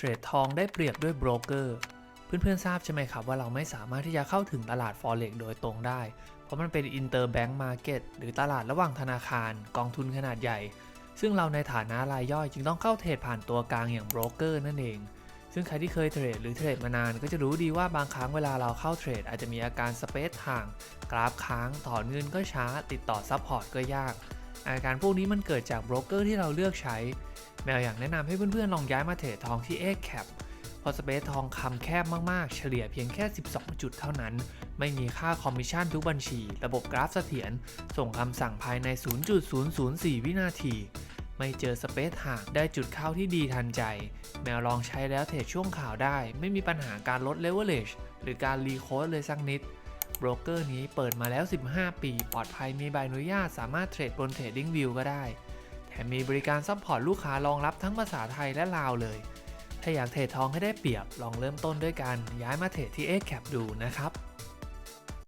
เทรดทองได้เปรียบด้วยโบรกเกอร์เพื่อนๆทราบใช่ไหมครับว่าเราไม่สามารถที่จะเข้าถึงตลาด Forex โดยตรงได้ เพราะมันเป็น Interbank Market หรือตลาดระหว่างธนาคารกองทุนขนาดใหญ่ ซึ่งเราในฐานะรายย่อยจึงต้องเข้าเทรดผ่านตัวกลางอย่างโบรกเกอร์นั่นเอง ซึ่งใครที่เคยเทรดหรือเทรดมานานก็จะรู้ดีว่าบางครั้งเวลาเราเข้าเทรดอาจจะมีอาการสเปซห่าง กราฟค้างถอนเงินก็ช้า ติดต่อซัพพอร์ตก็ยาก อาการพวกนี้มันเกิดจากโบรกเกอร์ที่เราเลือกใช้ แมวอยากแนะนำให้เพื่อนๆ ลองย้ายมาเทรดทองที่ a c a p เพราะสเปซทองคำแคบมากๆ เฉลี่ยเพียงแค่ 12 จุดเท่านั้น ไม่มีค่าคอมมิชชั่นทุกบัญชี ระบบกราฟเสถียร ส่งคำสั่งภายใน 0.004 วินาที ไม่เจอสเปซห่างได้จุดเข้าที่ดีทันใจ แมวลองใช้แล้วเทรดช่วงข่าวได้ ไม่มีปัญหาการลดเลเวลเลชหรือการรีโคดเลยสักนิด โบรกเกอร์นี้เปิดมาแล้ว 15 ปี ปลอดภัยมีใบอนุญาตสามารถเทรดบน Trading View ก็ได้ แถมมีบริการซัพพอร์ตลูกค้ารองรับทั้งภาษาไทยและลาวเลย ถ้าอยากเทรดทองให้ได้เปรียบ ลองเริ่มต้นด้วยการย้ายมาเทรดที่ a c a p ดูนะครับ